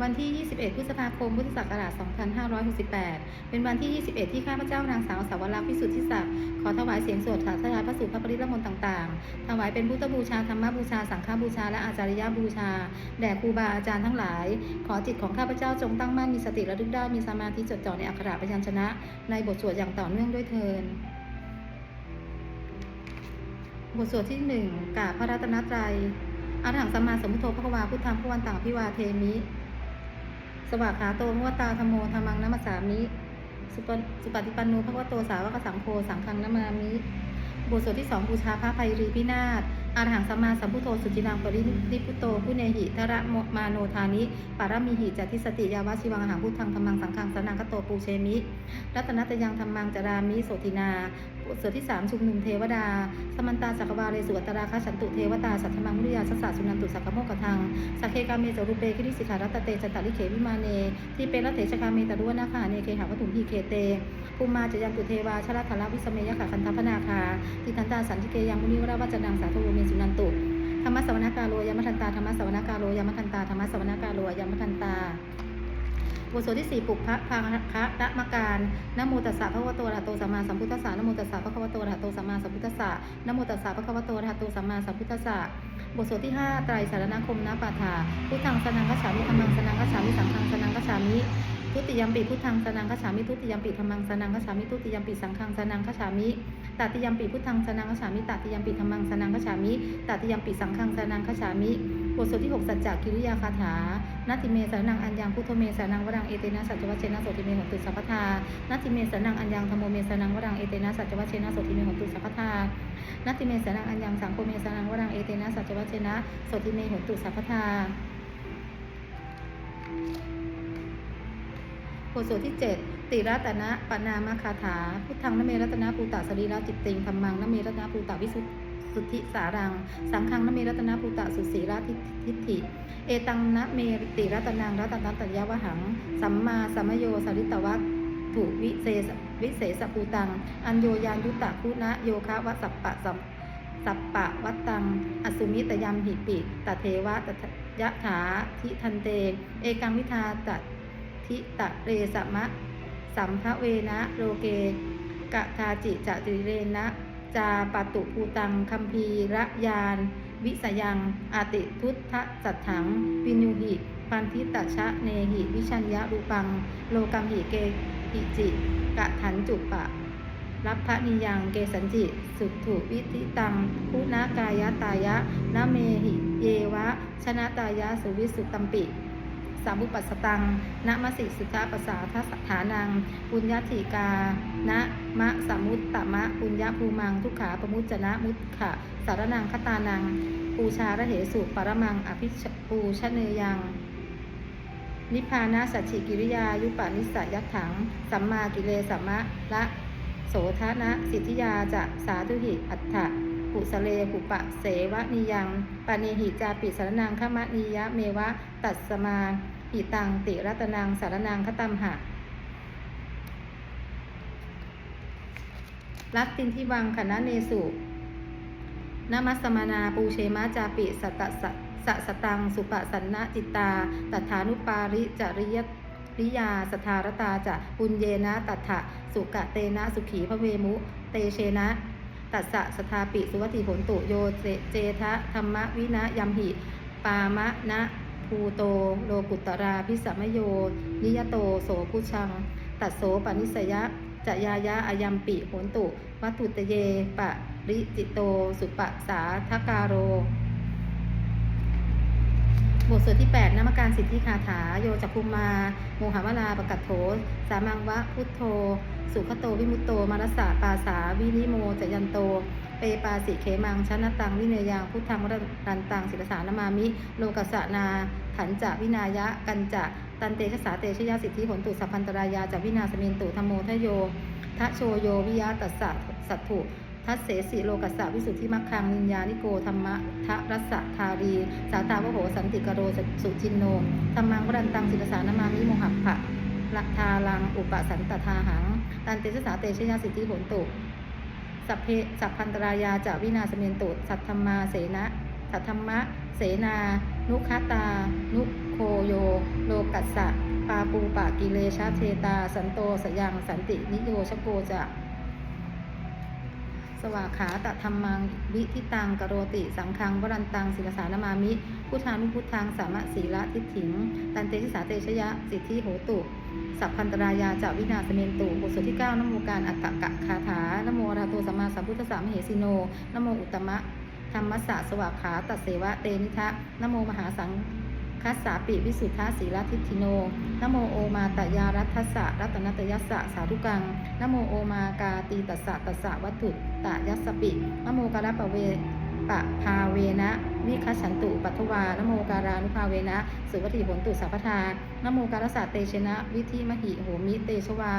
วันที่ 21 พฤษภาคม พุทธศักราช 2568 เป็นวันที่ 21 ที่ข้าพเจ้านางสาวสาวรักษ์พิสุทธิศักดิ์ขอถวายเสียงสวดสาธยายพระสูตรพระปริตรมนต์ต่างๆ ถวายเป็นพุทธบูชา ธรรมบูชา สังฆบูชา และอาจารยบูชา แด่ครูบาอาจารย์ทั้งหลาย ขอจิตของข้าพเจ้าจงตั้งมั่น มีสติระลึกได้ มีสมาธิจดจ่อในอักขระพยัญชนะ ในบทสวดอย่างต่อเนื่องด้วยเทินบทสวดที่หนึ่งกาพระรัตนตรัยอาหังสัมมาสัมพุทโธพระวาพุทธังพระวันตังพิวาเทมิ สวากขาโตมวตาธโมธรรมังนัมสามิ สุปสุปฏิปันโนพระวโตสาวกสังโฆสังฆังนามามิ บทสวดที่สองบูชาพระไพรีพินาศอาหังสัมมาสัมพุทโธสุจินังปรินิพุโตผู้เนหิทระมาโนทานิปารมีหิจัติสติยาวชิวังอาหังพุทธังธรรมังสังฆังสนังกโตปูเชมิ รัตนัตยังธรรมังจารามิโสตินาสวดที่สามชุมนุมเทวดา สมันตาสักวาเรสุอัตราคฉันตุเทวตา สัทธมังมุริยาสัสะสุนันตุสักโมกขทังสักเคกาเมจรูเปคิริสิขารัตเตจตาลิเขวิมาเนที่เป็นรัตเถชกาเมตรุวนาคาเนเคหาวัตุมีเคเตภูมาจยันตุเทวาชลธาราวิสเมยขะคันทพนาคาทิทันตาสันติเกยังมุนิวราวัจนังสาธุเมสุนันตุธรรมสวนากาโลยามทันตาธรรมสวนากาโลยามทันตาธรรมสวนากาโลยามทันตา บทสวดที่สี่ปุกพระพังคะระมการนโมตัสสะพระวโตระโตสัมมาสัมพุทธัสสะนโมตัสสะพระวโตระโตสัมมาสัมพุทธัสสะนโมตัสสะพระวโตระโตสัมมาสัมพุทธัสสะบทสวดที่ห้าไตรสารณคมนะปาฐาพุทธังสนังกัจฉามิธรรมังสนังกัจฉามิสังฆังสนังกัจฉามิทุติยมปิพุทธังสนังกัจฉามิทุติยมปิธรรมังสนังกัจฉามิทุติยมปิสังฆังสนังกัจฉามิตติยมปิพุทธังสนังกัจฉามิตติยมปิธรรมังสนังกัจฉามิตติยมปิสังฆังสนังกัจฉามิ ทสวดที่6สัจจกิริยาคาถานาติเมสรนังอัญญังพุทโธเมสรนังวรังเอเตนะสัจจวัชเชนะโสติเมหตุสัพพทานาติเมสรนังอัญญังธโมเมสรนังวรังเอเตนะสัจจวัชเชนะโสติเมหตุสัพพทานาติเมสรนังอัญญังสังโฆเมสรนังวรังเอเตนะสัจจวัชเชนะโสติเมหตุสัพพทาบทสวดที่ 7 ติรัตนะปนามคาถา พุทธังนเมรัตนะภูตะสรีระจิตติงธรรมังนเมรัตนะภูตะวิสุทธิ สุทธิสารัง สังฆังนเมรัตนาภูตะสุสีราทิทิฏฐิ เอตังนะเมติรัตนังรัตนัตตยวหัง สัมมาสัมโยสริตวัตถุวิเศษวิเศษภูตัง อัญโยยานยุตตะคุณะโยคะวะสัปปะสัมสัปปะวัตตัง อสุมิตยามหิปิตเทวะตถยะถาทิทันเต เอกังวิทาตทิตะเรสมะ สัมภเวนะโลเกกะทาจิจะติเรนะ จาปตุภูตังคัมภีระยาน วิสยังอาติทุตทะจัตถัง วินุหิ ปันทิตชะเนหิ วิชัญญารูปัง โลกัมหิเกหิจิกะถันจุปะรับพระนิยังเกสันจิ สุถุวิธิตังพุนากายตายะนะเมหิ เยวะ ชนะตายะสุวิสุตตัมปิ สามุปัสตังนะมสิสุทธาปสาทัสถานัง ปุญญาธิกานะมะสามุตตมะ ปุญญาภูมัง ทุกขาปมุจจนะมุตขะสารนังคตานัง ปูชาระเหสุปรมัง อภิปูชเนยังนิพพานาสัจฉิกิริยา ยุปานิสัยยัตถัง สัมมากิเลสัมมะละ โสธนะ สิทธิยาจะสาธุหิอัฏฐะ ปุสะเลปุปะเสวะนิยังปานิหิจาปิสารนังขมะนิยะเมวะ ตัสสมาหิตังติรัตนังสารนังคตัมหะรัตตินทิวังคณะเนสุนมัสสมานาปูเชมาจาปิสัตะสะสะสตังสุปสันนจิตตา ตัฐานุปาริจริยริยาสทารตาจะปุญเยนะตัถะสุกะเตนะสุขีพระเวมุ เตเชนะ ตัสสะสทาปิสุวัติผลตุโยเจเจทะธรรมวินะยัมหิ ปามะนะภูโตโลกุตราพิสัมมโย นิยโตโสพุชัง ตัดโสปนิสยะจะยายะอายัมปิโหนตุวัตุตเย ปะริจิตโต สุปะสาทกาโร บทสวดที่ 8นามการสิทธิคาถา โยจักคุมมาโมหาวลาปกัตโถ สามังวะพุทโธ สุขโตวิมุตโตมารสสะปาสาวินิโมจยันโต เปปาสิเขมังชนะตังวิเนยัง พุทธังวรันตังศิลสานามามิ โลกัสนาขันจะวินายะกันจะตันเตชะสาเตชยาสิทธิผลตุสัพพันตรายาจากวินาสเมนตุธรรมโมทะโยทะโชโยวิยะตัสสะสัตถุทัสเสสิโลกัสสะวิสุทธิมัคคังนิญญานิโกธรรมะทะรัสสะทารี สาตาวโหสันติกโรสุจินโนธรรมังวรันตังศิลสานามามิโมหัพพะละทาลังอุปสันตทาหัง ตันเตชะสาเตชยาสิทธิผลตุสัพเพสัพพันตรายาจาวินาสเมนตุสัทธรรมาเสนะสัทธรรมะ เสนา นุคตา นุโคโย โลกัสสะ ปาปูปะกิเลชะเทตา สันโตสยังสันตินิโยชโกจะ สวาขาตะธรรมัง วิทิตังกโรติ สังฆังวรันตังศิลสานามามิ พุทธานุพุทธังสามะศีละทิฏฐิง ตันเตชิสาเตชยะ สิทธิโหตุ สัพพันตรายาจาวินาสเมนตุบทสวดที่ 9นโมการอัตตะกะคาถานโมราโตสัมมาสัมพุทธสสะมเหสิโนนโมอุตมะธรรมสสะสวากขาตัดเสวะเตนิทะนโมมหาสังคัสสาปิวิสุทธาสีลทิฏฐิโน นโมโอมาตยารัทัสสะรัตนตยัสสะสาธุกัง นโมโอมากาตีตัสสะตัสสะวัตถุตะยัสสปิ นโมการะปะเว ปะพาเวนะวิคัสฉันตุปัทวานโมการานุภาเวนะสุวัติผลตุสัพพทานโมการสะเตชนะ วิธิมหิโหมิเตชวา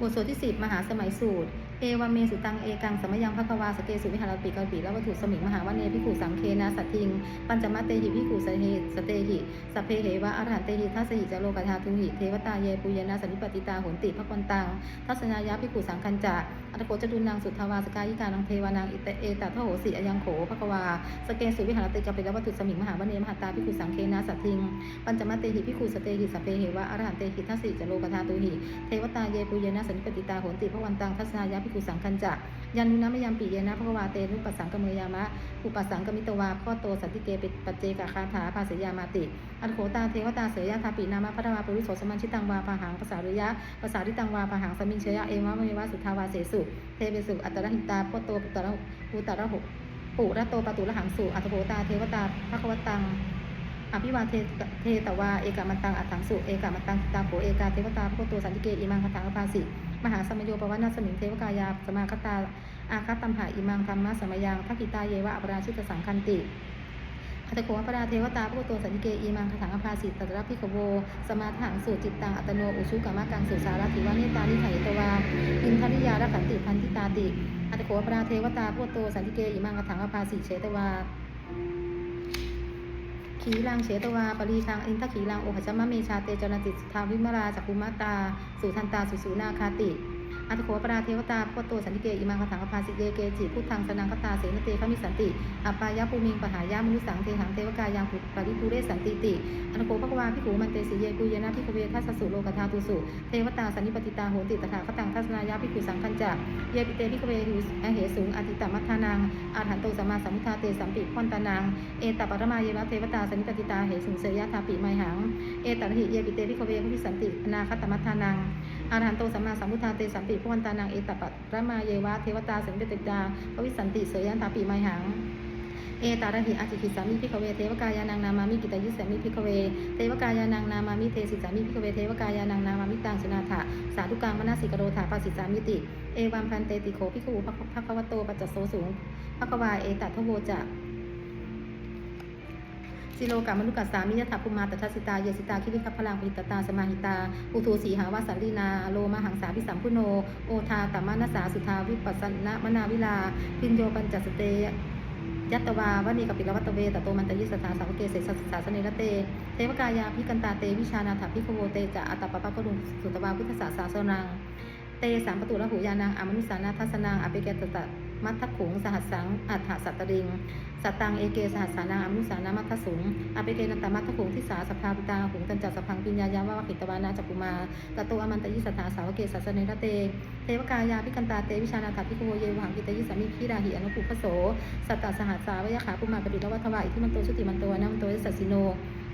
บทสวดที่ 10 มหาสมัยสูตร เอวเมสุตัง เอกัง สมยังภควาสเกสุวิหารปิกาปิและวัตถุสมิงมหาวเนพิขุสังเคนะสัตทิง ปัญจมัตเตหิพิขุสเหสเตหิสพเพเหวะอรหันเตหิทัสสหิจโลกธาทุหิ เทวตาเยปุยนะสันนิปติตาหนติภควันตัง ทัศนายะพิขุสังคัญจะอัตโกจดุนนางสุทาวาสกายิกานังเทวานางอิตเอตาทโหสิอยังโขภควาสเกสุวิหารติกาปิและวัตถุสมิงมหาวเนมหาตาพิขุสังเคนะสัตทิง ปัญจมัตเตหิพิขุสเตหิสพเพเหวะอรหันเตหิทัสหิจโลกธาตุหิ เทวตาเยปุยนะสันนิปติตาโหนติพระวันตังทัศนายะพิกุสังคันจะยันนุนะมยามปีเยนะพระวาเตนุปัสสังกเมยามะอุปัสสังกมิตวาพ่อโตสันติเกปิปัจเจกคาถาภาษยามาติ อันโขตาเทวตาเสยยาทาปีนามะพัทวาปุริโสสมันชิตังวาปะหังภาษาริยะภาษาริตังวาปะหังสมิงเชยะเอวะเมวะสุทาวาเสสุเทเวสุอัตตรหิตาพ่อโตปุตตะระปุตตะระหุปุระโตปตุระหังสุอัตโขตาเทวตาภควตัง อภิวาเทเทตวา เอกามันตังอัตถังสุ เอกามันตังตาโผเอกาเทวตาพุทโตสันติเกอิมังคตังอภาสิ มหาสมโยปวัตนาสมิงเทวกายาสมาคตา อาคาตัมหาอิมังธรรมะสมยังทักกิตาเยวะอปราชิตสังคันติอัตโขอปราเทวตาพุทโตสันติเกอิมังคถังอภาสิตัตระพิขโว สมาถังสุจิตตังอัตโนอุชุกามะกังสุสาระถิวานิตานิไถตวาอินทริยารักขันติพันธิตาติอัตโขอปราเทวตาพุทโตสันติเกอิมังคถังอภาสิเชตวา ขีรังเฉตวาปรีคังอินทขีรังโอหจมะเมชาเตจรติทาวิมราจักุมาตา สุทันตาสุสูนาคาติ อัตโขปราเทวตาพุทโตสันติเกอิมังคถังอภาสิเยเกจิพุทธังสนังคตาเสนเตขามิสันติอัปปายะภูมิงปหายามนุสังเทหังเทวกายังปริภูเรสันติติอันโขภควาพิขูมันเตสิเยกุยนะพิขเวทัสสุโลกธาตุสุเทวตาสันนิปติตาโหติตถาคตังทัศนายะพิขูสังคัญจะเยปิเตพิขเวหุอเหสุงอติตมัทธานังอาหันโตสัมมาสัมพุทธาเตสัมปิพอนตานังเอตปรมาเยวะเทวตาสันนิปติตาเหสุงเสยยะทาปิไมหังเอตระหิเยปิเตพิขเวพิสันตินาคตมัทธานัง อาหันโตสัมมาสัมพุทธาเตสัมปิพวันตานังเอตปะระมาเยวะเทวตาสันนิปติตาภวิสันติเสยันตาปิไมหังเอตาระหิอาจิกิสามิพิกเวเทวกายานังนามามิกิตายุสามิพิกเว เทวกายานังนามามิเทสิสามิพิกเวเทวกายานังนามามิตังสนาถาสาธุกังมนาสิกโรธาปาสิสามิติ เอวัมพันเตติโคพิกขุภะคะวะโตปัจจโสสูงภคะวาเอตัทโวจะ สิโลกามนุกัสสามิยถาภุมาตทัสสิตา เยสิตา คิริคัพพลังปิตตา สมาหิตา อุทูสีหาวาสันลีนา โลมาหังสาพิสัมพุโน โอทาตัมานัสสาสุทาวิปัสสนะมนาวิลา พินโยปัญจสเตยัตตวาวณีกปิลวัตเวตโตมันตยิสถาสาวกเกเสสสาสเนรเต เทวกายาพิกันตาเตวิชานาถาพิโคโวเตจะอัตตปปะกดุงสุตวาพุทธศาสาสนัง เตสามประตูละหูยานังอมนุสานาทัสนังอเปเกตตะมัทธขุงสหัสสังอัฏฐสัตตริง สัตตังเอเกสหัสสานังอมุสานามัทสุงอเปเกนันตมัทธขุงทิสาสภาปิตาหุงตันจัสพังปิญญายาวะขิตวานาจักุมาตโตอมันตยิสถาสาวกเกสัสเนรเต เทวกายาพิกันตาเตวิชานาถาพิโคโวเยวังกิตยิสามิพิราหิอนุปุพโสสัตตสหัสสาวยขาปุมากบิลวัฏวาอิทิมันโตชุติมันโตนะมันโตยสัสสิโน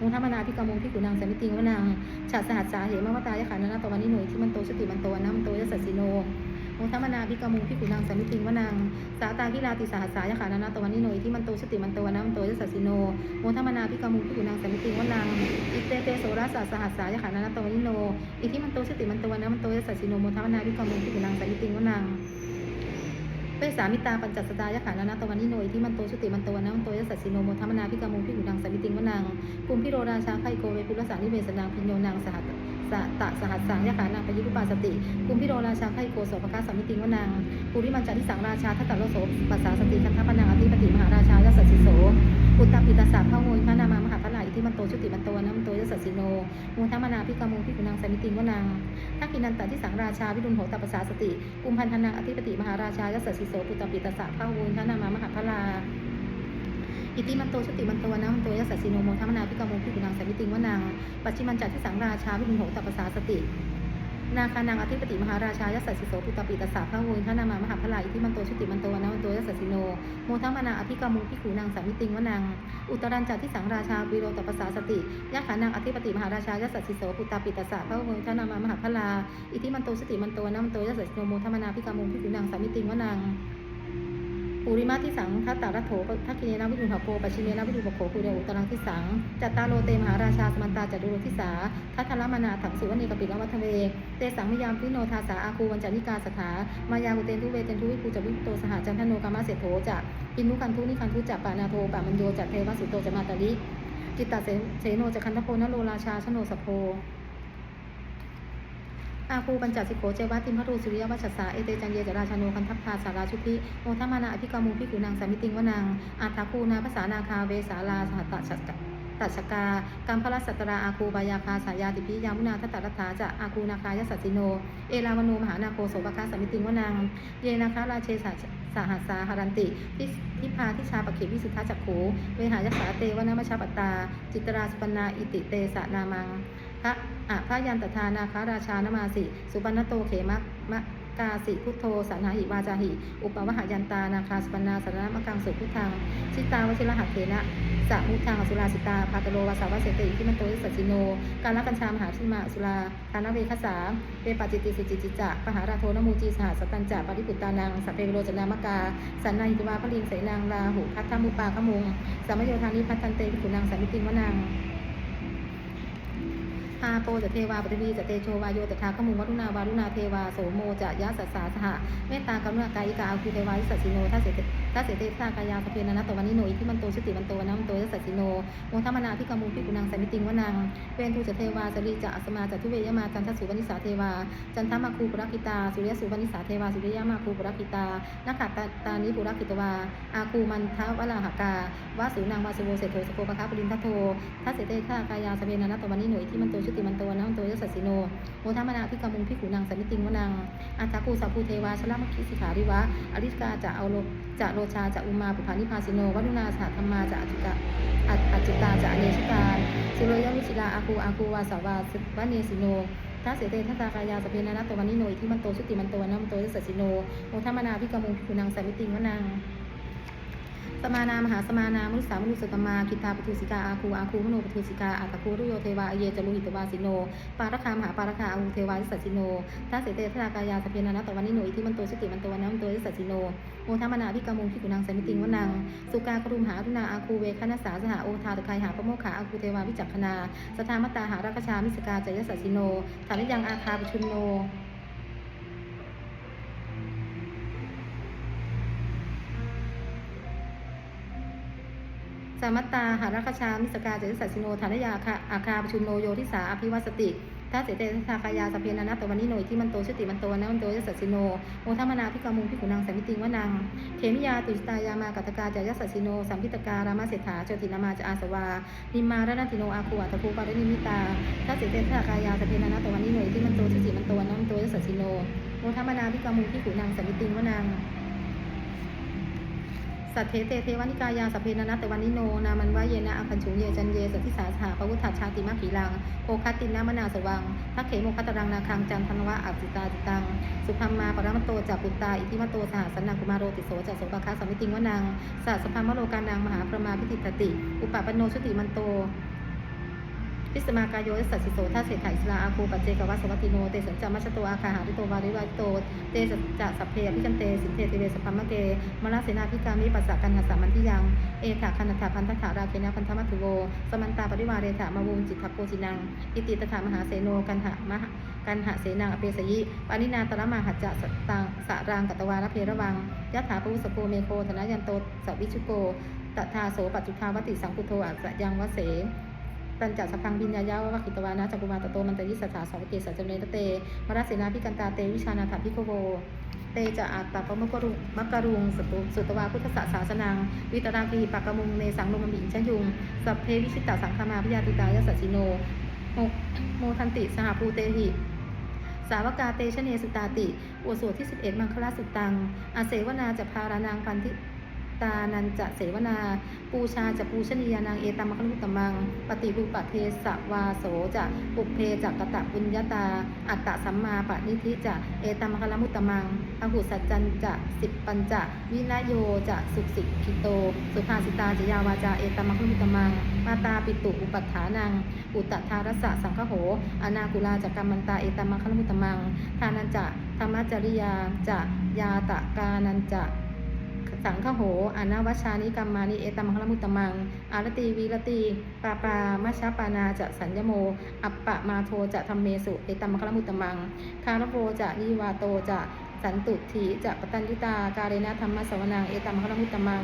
มุทามนาพิกามงพิกุนางสมิติงวนังฉาสหัสสาเหมวตายะขานานาตวันนิหนุยที่มันโตชุติมันโตนะมันโตยสัสสิโน มุทามนาพิกามูพิกุนางสมิติงวนางสาตาพิลาติสหัสสายะขานานาตวันนิหนุยที่มันโตชุติมันโตวนามันโตยสัสสิโนมุทามนาพิกามูพิกุนางสมิติงวนางอิเตเตโสรัสสะสหัสสายะขานานาตวันนิโนอิที่มันโตชุติมันโตวนามันโตยสัสสิโนมุทามนาพิกามูพิกุนางสมิติงวนาง เวสามิตาปัญจสตายะขานานาตวันนิโนยที่มันโตชุติมันโตนะมันโตยสัสสิโนโมทัมนาพิกามุพิกุนังสมิติงวนังภูมิพิโรราชาไคโกเวปุรสานิเวสนังพิญโยนังสหัสสะตะสหัสสังยะขานังปยุปปาสติภูมิพิโรราชาไคโกโสภคาสมิติงวนังปุริมันจาริสังราชาทัตตะโลโสปัสสาสติคันทปนังอธิปติมหาราชายสัสสิโสอุตตปิตาสาพระโวยพระนามามหา ธิมันโตชุติมันโตนะมันโตยศสิโนโมทัมนาพิกามุพิกุนังสมิติวนังทักกินันตที่สังราชาวิรุณโหตปัสสาสติกุมพันธนาอธิปติมหาราชายศสิโสปุตตปิตสสะพระวุญทนามามหาพลาอิติมันโตชุติมันโตวนะมันโตยัสสิโนโมทัมมนาพิกาโมพิกุนังสมิติวนังปัจจิมันจัดที่สังราชาวิมุโหตัปปสาสติ นาคานังอธิปติมหาราชายัสสสิโสปุตตปิตสสะพระโวยทนามามหาพลาอิทิมันโตชุติมันโตวนะมันโตยัสสสิโนโมทัมมนาอธิกามุพิขูนางสามิติงวนังอุตรันจัดที่สังราชาวิโรตปสาสติยะขานังอธิปติมหาราชายัสสสิโสปุตตปิตสสะพระโวยทนามามหาพลาอิทิมันโตชุติมันโตวนะมันโตยัสสสิโนโมทัมมนาพิกามุพิขูนางสามิติงวนัง ปุริมาที่สังทัตตารัโถทักขิเนนะวิรุณหโกปัจฉิเนนะวิรุปโขปุเรอุตรังที่สังจัตตาโลเตมหาราชาสมันตาจัตุโรทิสาทัทธลมนาถังสุวรรณีกปิลวัฒเวเตสังมยามพิโนทาสาอาคูวันจานิกาสถามายาหุเตนทุเวเตนทุวิภูจวิโตสหจันทโนกามะเสโถจะอินุคันทุนิคันทุจะปานาโทปามันโยจัตเทวสุโตจะมาตาลิจิตตเสเสโนจะคันทโพนโลราชาชโนสโพ อาคูปัญจสิโขเจวะติมพรูสุริยวัชสสาเอเตจันเยจราชาโนคันทัพพาสาราชุพิโมทัมมานาอภิกามูพิกุนางสามิติงวนังอาตาคูนาภาษานาคาเวสาลาสหัตตะชัตตะตัชกากัมพลสัตราอาคูบายาคาสายาติพิยามุนาทัตตรัตถาจะอาคูนาคายสัสิโน เอลาวโนมหานาโคโสภคาสามิติงวนังเยนาคาราเชสาสหัสสาหารันติทิทิพาทิชาปเขิวิสุทธาจักขูเวหายสาเตวนามชาปตตาจิตราสุปนาอิติเตสนามัง พระอะพระยันตทานาคาราชานมาสิ สุปันโตเขมะมะกาสิพุทโธสันาหิวาจาหิ อุปวหายันตานาคาสปนาสารนมะกังสุพุทธังชิตาวชิรหักเถนะสะมุทังสุราสิตาภาตโลวาสาวเสติที่มันโตยิสัจิโน การละกัญชามหาชิมาสุราทานเวคสาเปปจิติสิจิจิจะปหาราโทนมูจีสหสตัญจะปริปุตตานังสัพเพโรจนามกา สันนาหิตวาพลิงเสนางราหุพัทธมุปาขมุงสัมโยธานิพัทันเตภิกขุนางสัมมิติงวนัง อาโปจะเทวาปฏิวีจะเตโชวาโยตถาขมุงวัตุนาวารุณาเทวาโสโมจะยะสัสสาสหะเมตตากรุณากายิกาอาคูเทวายิสัสสิโนทัสเสตทัสเสเตทากายาสเพนันตวันนิโนอิทิมันโตชุติมันโตนะมันโตยัสสัสสิโนโมทัมมนาพิกามูพิกุนังสันนิติงวนังเวนทูจะเทวาสรีจะอัสมาจะทุเวยมาจันทสุวรรณิสาเทวาจันทมาคูปุรกิตาสุริยสุวรรณิสาเทวาสุริยมาคูปุรกิตานักขัตตานิปุรักิตวาอาคูมันทวลาหกาวาสุนางวาสุโวเศรษโธสโกปะคาปุรินทัตโททัสเสตทากายาสเพนันตวันนิโนอิทิมันโตชุติมันโตนะมันโตยัสสัสสิโนโมทัมมนาพิกามุงพิขุนางสันนิติงวนังอัตตากูสัพพูเทวาชลามคิสิขาริวะอริสกาจะเอาโลจะโลชาจะอุมาปุพานิพาสิโนวันุนาสหธรรมาจะอจิกาอัจจิตาจะอเนชิตาสุโรยวิชิลาอาคูอาคูวาสาวาสวเนสิโนทัสเสเตทัตตากายาสเพนนัตตวันนิโนอิทิมันโตชุติมันโตนะมันโตยสสัสสิโนโมทัมมนาพิกามุงพิขุนางสันนิติงวนัง สมานามหาสมานามนุสสามนุสตมาคิตาปทุสิกาอาคูอาคูมโนปทุสิกาอาตะคูรุโยเทวาอเยจลุหิตวาสิโน ปาระคามหาปาระคาอาหูเทวายิสัสสิโนทัสเสเตทากายาสเพนานะตวันนิโนอิทิมันโตสติมันโตวันนะมันโตยิสัสสิโนโมทัมมนาพิกามุงพิกุนังสันนิติงวนัง สุกากรุมหารุณาอาคูเวคณสาสหโอทาตะไคหาปโมขาอาคูเทวาวิจักขณาสทามตตาหารักชามิสกาจยสัสิโนฐานิยังอาคาปชุนโน มัตตาหารักชามิสกาเจริสัสิโนฐานยาคะอาคาปชุนโนโยทิสาอภิวัสติทัสเสเตทัคายาสเพนานัตตวันนิโนอิที่มันโตชุติมันโตนะมันโตยสัสิโนโมทัมมนาพิกามุงพิกุนังสัมมิติงวนังเขมิยาตุสตายามากัตกาจายสัสิโนสัมพิตการามาเศรษฐาโจตินามาจอาสวานิมารณติโนอาคูอัตภูปารินิมิตาทัสเสเตทัคายาสเพนานัตตวันนิโนอิที่มันโตชุติมันโตนะมันโตยสัสิโนโมทัมมนาพิกามุงพิกุนังสัมมิติงวนัง สัทเทเตเทวานิกายาสพเพนะนะแต่วันนิโนนามันวะเยนะอัคันชุเยจันเยสัทธิสาสหาปวุฒาชาติมาผีลังโอคัตตินนามนาสวังทักเขโมคัตรังนาคังจันทนวะอัจิตาจิตัง สุพัมมาปรมตโตจักปุตตาอิทิมโตสหสนังกุมาโรติโสจัสโสปะคาสมมิติงวนังสัสพัมมโลกานังมหาประมาพิติตติ อุปปปนโนชุติมันโต พิสมากายโยสัสิโสทัสเสถาอิสลาอาคูปัจเจกวัสวัติโน เตสัจามัชโตอาคาหาริโตวาริวาโต เตสัจจะสัพเพอภิกันเต สินเทเทเวสพัมมะเกมลาเสนาพิกามิปัสสะกันหาสามันทิยัง เอถาคันธาพันธถาราเคนะพันธมัตถุโว สมันตาปริวาเรถามาวูจิตทัโกจินัง อิติตถามหาเสโนกันหามหากันหาเสนังอเปสยิปานินาตระมาหัจจะสตังสะรังกัตวาลเพระวังยะถาปุสโกเมโคธนยันโตสวิชุโกตถาโสปัจจุทาวติสังคุโทอัสสยังวเส ตันจัสพังบินยายาวะกิตวานะจักุมาตโตมันตยิสสาสาวเกสัจเจเนตเตมรัสเสนาพิกันตาเตวิชานาถาพิโกโวเตจะอาตตาปมกรุมกรุงสตุสุตวาพุทธศาสาสนัง วิตราคีปักกมุงเนสังลมบิชยุง สัพเพวิชิตตสังคมาพิยาติตายสัสสิโนโมทันติสหภูเตหิสาวกาเตชเนสุตาติอวสวดที่ 11 มังคลาสุตังอาเสวนาจะพารานางพันธิตานันจะเสวนา ปูชาจะปูชนียานางเอตามะคลุตมัง ปฏิรูปะเทสวาโสจะปุเพจักกตะปุญญาตา อัตตะสัมมาปณิธิจะเอตามะคลมุตมังอหุสัจจันจะสิบปัญจะวินโยจะสุสิกขิโต สุภาสิตาจะยาวาจาเอตามะคลุตมัง มาตาปิตุอุปัฏฐานัง อุตตทารสะสังคโห อนาคุลาจักกัมมันตาเอตามะคลมุตตมัง ทานันจะธรรมจริยาจะยาตะกานันจะ สังฆโห อานาวชานิกรรมานิเอตัมมังคลมุตตมัง อารตีวีรตีปาปามัชฌปานาจะสัญญโม อัปปะมาโทจะธรรมเมสุ เอตัมมังคลมุตตมัง คารโวจะนิวาโตจะสันตุถีจะปตัญญุตา การเณธรรมสวนัง เอตัมมังคลมุตตมัง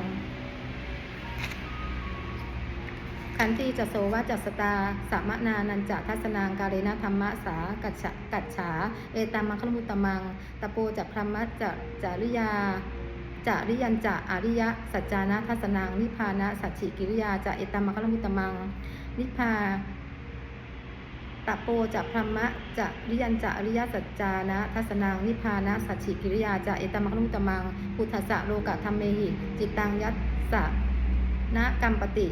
ขันทีจะโสวะจัสตาสามนานันจะทัศนางการเรนะธรรมะสากัจฉะกัจฉาเอตามังคลมุตตมัง ตะโปจะพรหมะจะจาริยา จาริยันจะอริยะ สัจจานะทัศนัง นิพพานะ สัจฉิกิริยาจะเอตามังคลมุตตมัง นิพพาตะโปจะพรหมะจะริยันจะอริยสัจจานะทัศนังนิพพานะสัจฉิกิริยาจะเอตามังคลมุตตมังพุทธะโลกะธรรมเมหิ จิตตังยัสสะนะกัมปติ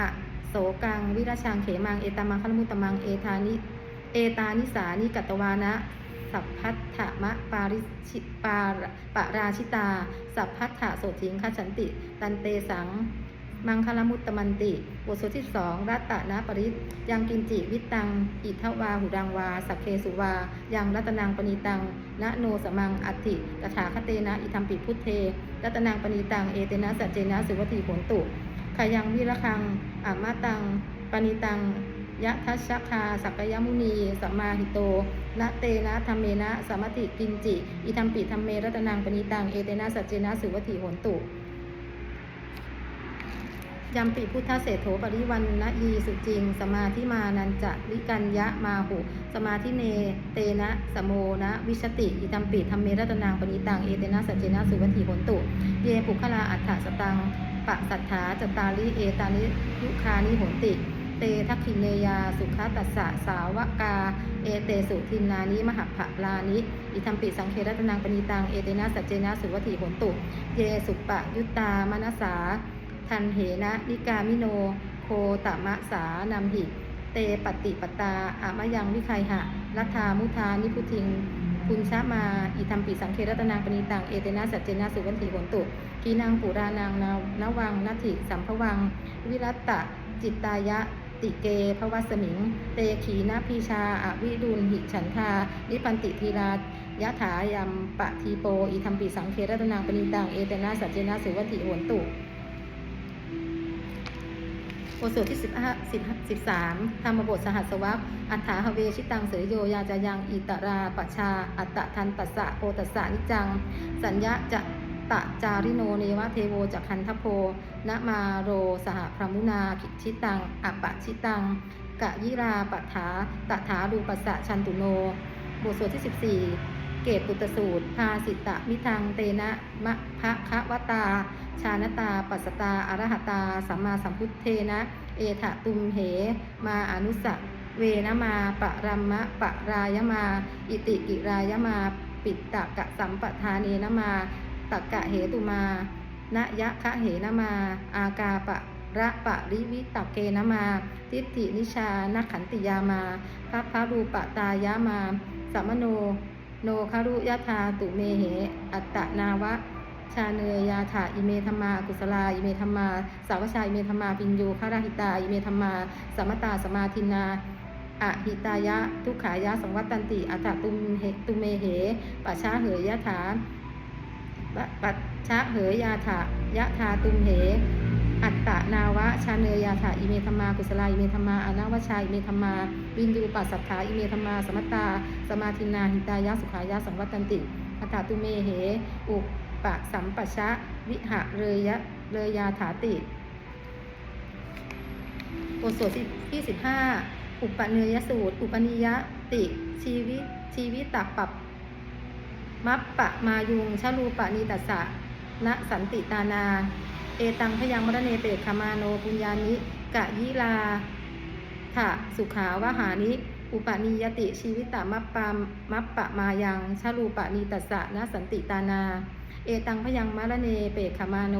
อะโสกังวิราชังเขมังเอตามังคลมุตตมังเอธานิเอตานิสานิกัตตวานะ สัพพัทธะมะปาริชิปาปราชิตา สัพพัทธะโสถิงคฉันติ ตันเตสัง มังคลมุตตมันติ บทสวดที่สองรัตตะนะปริตยังกินจิวิตัง อิทวาหุดังวา สัพเพสุวา ยังรัตนังปณีตังนะโนสมังอัตถิตถาคเตนะ อิทัมปิพุทเท รัตนังปณีตัง เอเตนะสัจเจนะสุวัติโหนตุขยังวิระคังอามาตัง ปณิตังยะทัชชคา สักยมุนีสัมมาหิโต นะเตนะธรรมเมนะสมติกินจิ อิทัมปิธรรมเมรัตนังปณิตัง เอเตนะสัจเจนะสุวัติโหนตุยัมปิพุทธเศรษโถปริวันนะยีสุจิง สมาธิมานันจะวิกัญญะมาหุ สมาธิเน เตนะสโมนะ วิชติ อิทัมปิธรรมเมรัตนังปณิตัง เอเตนะสัจเจนะสุวัติโหนตุ เยปุคลาอัฏฐสตังปะสัทธาจตาลิเอตานิยุคานิโหนติ เตทักขิเนยา สุขตัสสะสาวกา เอเตสุทินนานิมหภะลานิ อิทัมปิสังเครัตนังปณีตัง เอเตนะสัจเจนะสุวัติโหนตุ เยสุปะยุตตามนัสสา ทันเหนะนิกามิโน โคตมะสานำหิเตปฏิปตาอามะยังวิไคหะรัฐามุทานิพุทิงปุญชามา อิทัมปิสังเครัตนังปณีตัง เอเตนะสัจเจนะสุวัติโหนตุกีนางปุรานางนาวนาวังนัตถิสัมภวัง วิรัตตะจิตตายะ ติเกภวสมิง เตขีนาพีชาอวิดุลหิฉันทา นิปันติทีรายะถายัมปะทีโป อิทัมปิสังเครัตนางปณิตัง เอเตนะสัจเจนะสุวัติโหนตุบทสวดที่สิบห้าสิบสิบสามธรรมบทสหัสวัคอัฏฐาหเวชิตังเสยโยยาจายังอิตราปชา อัตตะทันตัสสะโพตัสสะนิจัง สัญญาจะ ตะจาริโนเนวะเทโวจักขันทโพนมาโรสหพรหมุนาขิชิตังอปะชิตัง กะยิราปัฏฐาตถารูปัสสะชันตุโน บทสวดที่ 14 เกตปุตสูตร ภาสิตะมิทังเตนะมะภะคะวตา ชานตา ปัสตาอรหตา สัมมาสัมพุทเทนะ เอถะตุมเห มาอนุสะเวนะมาปะรัมมะปะรายมา อิติกิรายมา ปิตตะกะสัมปทาเนนะมา ตักกะเหตุมานะยะคะเหนมา อากาปะระปะริวิตักเกนมา ทิฏฐินิชานักขันติยามาพระพารูปะตายามาสัมโน โนคารุยะธาตุเมเห อัตตนาวะ ชาเนยยาถาอิเมธรรมา กุศลาอิเมธรรมา สาวชาอิเมธรรมาปิญโยคาราหิตาอิเมธรรมา สมตาสมาทินาอะหิตายะ ทุกขายะสังวัตตันติอัตตตุมเหตุเมเหปัชชาเหยยะถา ปัจชะเหยยาถายะธาตุมเห อัตตนาวะชาเนยยาถาอิเมธรรมากุศลาอิเมธรรมาอนาวชาอิเมธรรมาวินยูปัสสัทธาอิเมธรรมาสมตตา สมาทินาหิตายะสุขายะสังวัตตันติอัตตตุเมเห อุปะสัมปชะวิหะเรยะเรยยาถาติบทสวดที่สิบห้าอุปเนยสูตร อุปนิยติ ชีวิตชีวิตตักปับ มัปปะมายุงชลูปะนีตัสสะณสันติตานา เอตังพยังมรเนเปกขมาโนปุญญานิ กะยิลาถะสุขาวหานิ อุปนิยติชีวิตตมัปปามัปปะมายังชลูปะนีตัสสะณสันติตานา เอตังพยังมระเนเปกขมาโน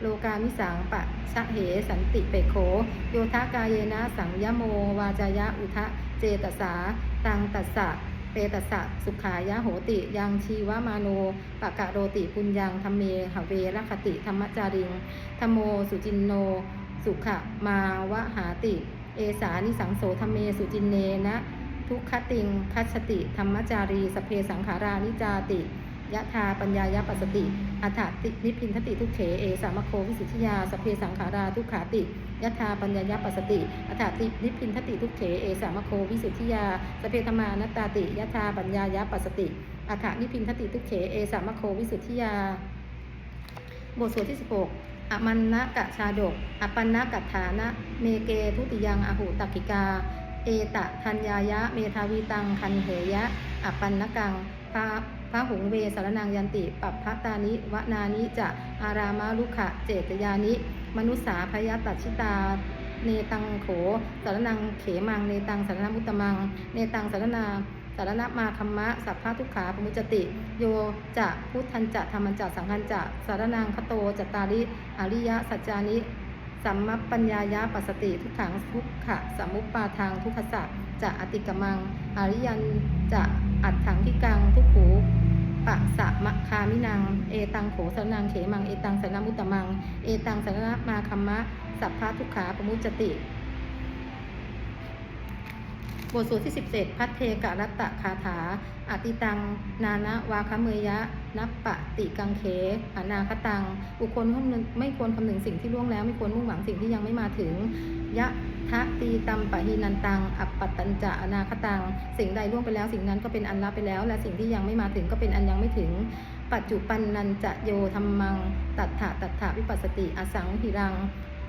โลกามิสังปะชะเหสันติเปโข โยทากายเยนะสังยโมวาจายะอุทะเจตสา ตังตัสสะ ตัสสะสุขายะโหติ ยังชีวมาโนปะกะโรติปุญญังธรรมเมหเวรคติธรรมจาริงธรรมโมสุจินโน สุขมาวะหาติ เอสานิสังโสธรรมเมสุจินเนนะ ทุกขติงคัจฉติ ธรรมจารีสเพสังขารานิจาติยะธาปัญญายปัสติอัฏฐตินิพพินทติทุกเขเอสามโควิสุทธิยาสเพสังขาราทุกขาติ ยะธาปัญญายปัสสติอัฏฐตินิพพินทติทุกเขเอสามโควิสุทธิยาสพเพธรรมานตตาติยะธาปัญญายปัสสติอัฏฐนิพพินทติทุกเขเอสามโควิสุทธิยา บทสวดที่ 16อมันนะกะชาดก อปันนะกัฐานะ เมเกทุติยังอหุตักขิกา เอตะทัญญายะ เมทาวีตังคันเหยะ อปันนกังพระพระหุงเวสารนังยันติ ปัปพะตานิวนานิจะอารามาลุขะเจตยานิ มนุษสาพยาตัชิตา เนตังโข สารนังเขมัง เนตังสารนามุตตมัง เนตังสารนาสารณมาคัมมะ สัพพะทุกขาปมุจจติ โยจะพุทธันจะธรรมันจะสังคันจะ สารนังคโตจตาริอริยสัจจานิ สัมมปัญญายาปัสสติทุกขังทุกขะสมุปปาทางทุกขสัจจะอติกมัง อริยันจะอัดถังพิกังทุกขู ปะสะมะคามินัง เอตังโขสนังเขมัง เอตังสรณมุตตมัง เอตังสรณมาคัมมะ สัพพะทุกขาปมุจติ บทสวดที่ 17 พัทเทกะรัตตะคาถาอติตัง นานะวาคเมยะ นัปปะติกังเขอนาคตัง บุคคลไม่ควรคำนึงสิ่งที่ล่วงแล้ว ไม่ควรมุ่งหวังสิ่งที่ยังไม่มาถึง ยะทะตีตัมปะหินันตัง อัปปัตตัญจะอนาคตัง สิ่งใดล่วงไปแล้ว สิ่งนั้นก็เป็นอันลับไปแล้ว และสิ่งที่ยังไม่มาถึงก็เป็นอันยังไม่ถึง ปัจจุปันนันจะโยธรรมัง ตัทธะตัทธะวิปัสสติ อสังหิรัง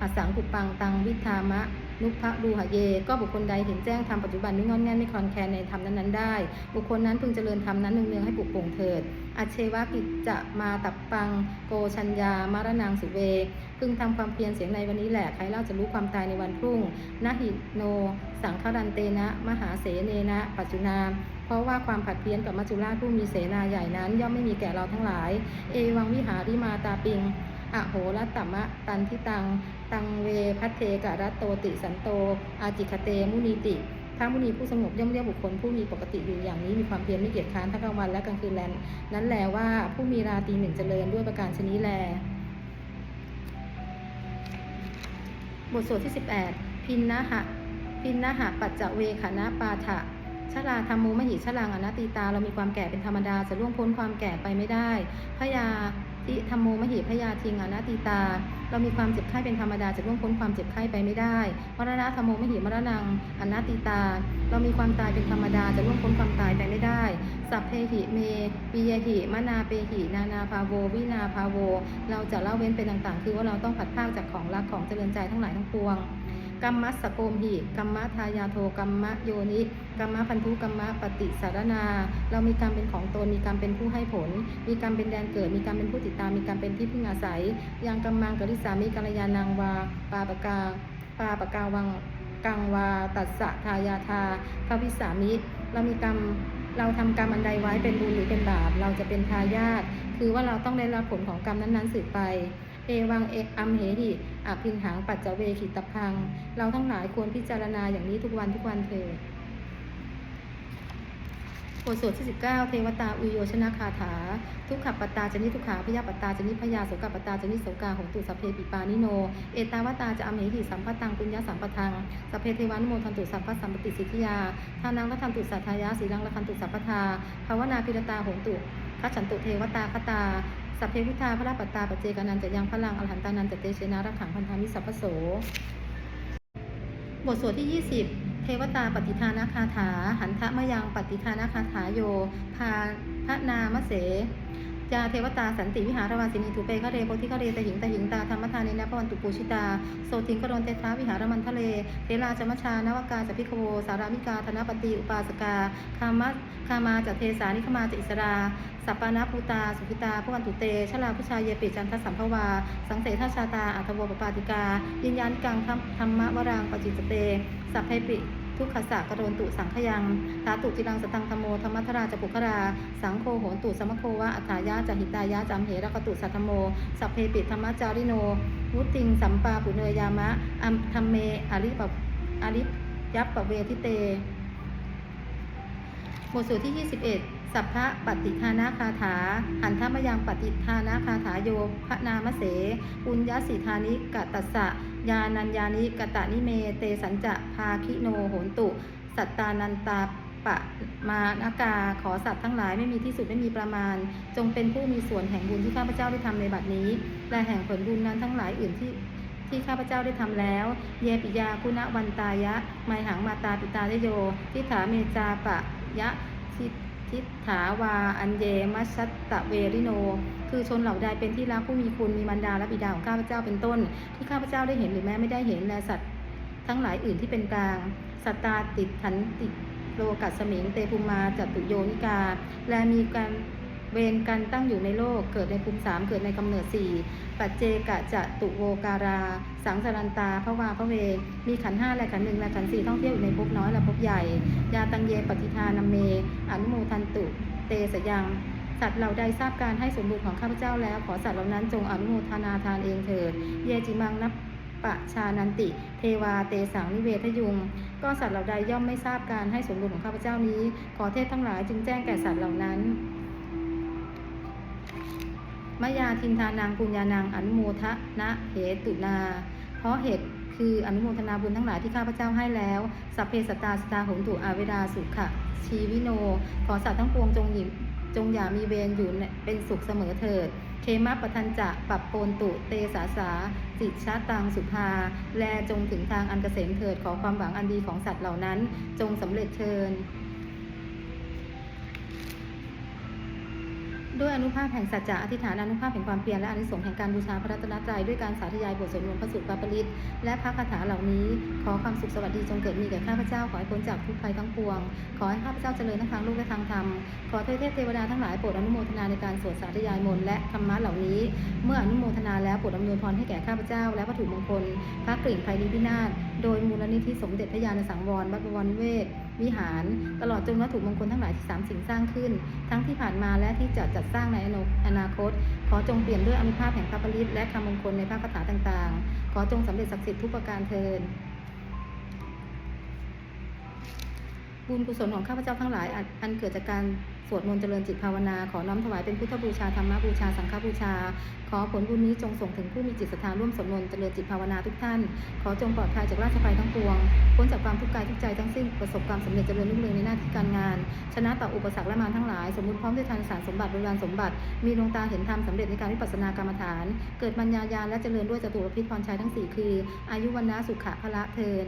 อสังกุปังตังวิธามะ นุภะดูหะเย ก็บุคคลใดเห็นแจ้งธรรมปัจจุบันไม่งอนแง่นไม่คลอนแคลนในธรรมนั้นๆได้ บุคคลนั้นพึงเจริญธรรมนั้นเนืองๆให้ปลุกปลงเถิดอาเชวะกิจจะมาตับปังโกชัญญามารนังสุเวพึงทำความเพียรเสียงในวันนี้แหละใครเล่าจะรู้ความตายในวันพรุ่งนะหิโน สังครันเตนะ มหาเสเนนะ ปัจจุนามเพราะว่าความผัดเพี้ยนกับมัจจุราชผู้มีเสนาใหญ่นั้น ย่อมไม่มีแก่เราทั้งหลาย เอวังวิหาริมาตาปิง อโหรัตตมะตันทิตัง ตังเวพัทเทกะรัตโตติสันโต อาจิคเตมุนีติพระมุนีผู้สงบย่อมเรียกบุคคลผู้มีปกติอยู่อย่างนี้มีความเพียรไม่เกียจค้านทั้งกลางวันและกลางคืนแลนนั้นแลว่าผู้มีราตรีหนึ่งเจริญด้วยประการชนี้แล บทสวดที่ 18 พินนะหะพินนะหะปัจจเวขนะปาถะชราธรรมโมหิชรังอนัตติตาเรามีความแก่เป็นธรรมดาจะล่วงพ้นความแก่ไปไม่ได้พยา ทิธรรมโมมหิพยาทิงอนัตติตา เรามีความเจ็บไข้เป็นธรรมดาจะล่วงพ้นความเจ็บไข้ไปไม่ได้มรณะธรรมโมมหิมรณังอนัตติตา เรามีความตายเป็นธรรมดาจะล่วงพ้นความตายไปไม่ได้ สัพเพหิเมปิยหิมนาเปหินานาภาโว วินาภาโว เราจะเล่าเว้นเป็นต่างๆ คือว่าเราต้องผัดพรากจากของรักของเจริญใจทั้งหลายทั้งปวงกัมมัสสโกมหิกัมมะทายาโทกัมมะโยนิ กัมมะพันธุกัมมะปฏิสารนา เรามีกรรมเป็นของตนมีกรรมเป็นผู้ให้ผล มีกรรมเป็นแดนเกิด มีกรรมเป็นผู้ติดตามมีกรรมเป็นที่พึ่งอาศัยยังกัมมังกริสามิกัลยานังวาปาปกาปาปกาวังกังวาตัสสะทายาทาพระวิสามิเรามีกรรมเราทำกรรมอันใดไว้เป็นบุญหรือเป็นบาป เราจะเป็นทายาทคือว่าเราต้องได้รับผลของกรรมนั้นๆสืบไปเอวังเอกอัมเหหิอภินหังปัจจเวขิตพัง เราทั้งหลายควรพิจารณาอย่างนี้ทุกวันทุกวันเถิด บทสวดที่ 19 เทวตาอุโยชนะคาถา ทุกขปตตาจนิทุกขาพยาปตตาจนิพยาโสกปตตาจนิโสกาหงตุสัพเพปิปานิโน เอตาวตาจะอเหหิสัมปตังปุญญาสัมปทังสัพเพเทวานุโมทันตุสัพพะสัมปติสิทธิยาทานังละทันตุสัทธายาสีลังละทันตุสัพพทาภาวนาพิรตาโหนตุคัจฉันตุเทวตาคตาสัพเพพุทธาพระราปตตาปเจกานันจะยังพลังอรหันตานันจะเตเชนะรักขังพันธามิสัพพโส บทสวดที่ 20 วตาปฏิทานาคาถา หันทะมยังปฏิทานาคาถาโยพาพระนามเส ยาเทวตาสันติวิหารวาสินีทุเปคะเรโพธิคะเรตหิงตหิงตาธรรมทานเนะพวันตุปูชิตาโสติงกรณเตทาวิหารมันทะเลเทราจมชานวกาจพิโวสารามิกาธนปฏิอุปาสกาคามัสคามาจเทสานิคมาจอิสราสัปปานาภูตา สุขิตาพวันตุเต ชลาพุชาเยปิจันทสัมภวา สังเสทชาตาอัทโวปปาติกายินยานกังธรรมธรรมวรังปจิจเต สัพเพปิ ทุกขสะกะโรนตุสังขยังทาตุจิรังสตังธโมธรรมัทราจปุครา สังโฆโหนตุสมโควะอัฏฐายะจหิตายะจามเหรกตุสัทธโม สัพเพปิธรรมจาริโนวุติงสัมปาปุเนยามะ อัมธรรมเมอริปอริยัปปเวทิเตบทสวดที่ 21 สัพพะปฏิทานาคาถา หันทมยังปฏิทานาคาถาโยพระนามเสปุญญสิธานิกะตัสสะ ยานัญญานิกะตะนิเม เตสัญจะภาคิโนโหนตุ สัตตานันตาปะมานากาขอสัตว์ทั้งหลายไม่มีที่สุดไม่มีประมาณ จงเป็นผู้มีส่วนแห่งบุญที่ข้าพเจ้าได้ทำในบัดนี้ และแห่งผลบุญนั้นทั้งหลายอื่นที่ที่ข้าพเจ้าได้ทำแล้ว เยปิยาคุณวันตายะไมหังมาตาปิตาโยทิฏฐาเมจาปะยะ ทิฏฐาวาอันเยมัชัตตะเวริโน คือชนเหล่าใดเป็นที่รักผู้มีคุณมีมารดาและบิดาของข้าพเจ้าเป็นต้น ที่ข้าพเจ้าได้เห็นหรือแม้ไม่ได้เห็นและสัตว์ทั้งหลายอื่นที่เป็นกลาง สัตตาติดขันติโลกัสสมิงเตภูมาจัตุโยนิกา และมีการ เวรกันตั้งอยู่ในโลก เกิดในภูมิสามเกิดในกำเนิดสี่ปัจเจกะจะตุโวการา สังสารันตาพระวาพระเว มีขันห้าและขันหนึ่งและขันสี่ท่องเที่ยวอยู่ในภพน้อยและภพใหญ่ ยาตังเยปฏิทานาเม อนุโมทันตุ เตสยังสัตว์เหล่าใดทราบการให้สมบูรณ์ของข้าพเจ้าแล้ว ขอสัตว์เหล่านั้นจงอนุโมทนาทานเองเถิด เยจิมังนับปะชานันติ เทวาเตสังนิเวทยุง ก็สัตว์เหล่าใดย่อมไม่ทราบการให้สมบูรณ์ของข้าพเจ้านี้ ขอเทพทั้งหลายจึงแจ้งแก่สัตว์เหล่านั้น มยาทินทานางปุญญานางอนุโมทนะเหตุนา เพราะเหตุคืออนุโมทนาบุญทั้งหลายที่ข้าพเจ้าให้แล้ว สัพเพสตาสตาหนตุอาเวดาสุขะชีวิโน ขอสัตว์ทั้งปวงจงหยิบจงอย่ามีเวรอยู่เป็นสุขเสมอเถิด เคมะปทันจะปรับโปนตุเตสาสาจิตชาตังสุภา แลจงถึงทางอันเกษมเถิดขอความหวังอันดีของสัตว์เหล่านั้น จงสำเร็จเทิน ด้วยอนุภาพแห่งสัจจะอธิษฐานอนุภาพแห่งความเพียรและอนิสงส์แห่งการบูชาพระรัตนตรัยด้วยการสาธยายบทสวดมนต์พระสุตตปาปริตและพระคาถาเหล่านี้ ขอความสุขสวัสดีจงเกิดมีแก่ข้าพเจ้าขอให้พ้นจากทุกภัยทั้งปวง ขอให้ข้าพเจ้าเจริญทั้งทางโลกและทางธรรมขอเทพเทพเทวดาทั้งหลายโปรดอนุโมทนาในการสวดสาธยายมนต์และธรรมะเหล่านี้ เมื่ออนุโมทนาแล้วโปรดอำนวยพรให้แก่ข้าพเจ้า และวัตถุมงคลพระกริ่งไพรีพินาศโดยมูลนิธิสมเด็จพระยาณสังวรวัดบวรนิเวศ วิหาร ตลอดจนวัตถุมงคลทั้งหลายที่สามสิ่งสร้างขึ้น ทั้งที่ผ่านมาและที่จะจัดสร้างในอนาคต ขอจงเปลี่ยนด้วยอนุภาพแห่งพระปริศและคำมงคลในพระคาถาต่างๆ ขอจงสำเร็จศักดิ์สิทธิ์ทุกประการเทิน บุญกุศลของข้าพเจ้าทั้งหลายอันอันเกิดจากการสวดมนต์เจริญจิตภาวนา ขอน้อมถวายเป็นพุทธบูชาธรรมบูชาสังฆบูชา ขอผลบุญนี้จงส่งถึงผู้มีจิตศรัทธาร่วมสวดมนต์เจริญจิตภาวนาทุกท่าน ขอจงปลอดภัยจากราชภัยทั้งปวง พ้นจากความทุกข์กายทุกใจทั้งสิ้น ประสบความสำเร็จเจริญรุ่งเรืองในหน้าที่การงาน ชนะต่ออุปสรรคและมารทั้งหลาย สมบูรณ์พร้อมด้วยทานสารสมบัติบริวารสมบัติ มีดวงตาเห็นธรรมสำเร็จในการวิปัสสนากรรมฐาน เกิดปัญญาญาณและเจริญด้วยจตุรพิษพรชัยทั้งสี่คือ อายุวันนะสุขะพละเทิน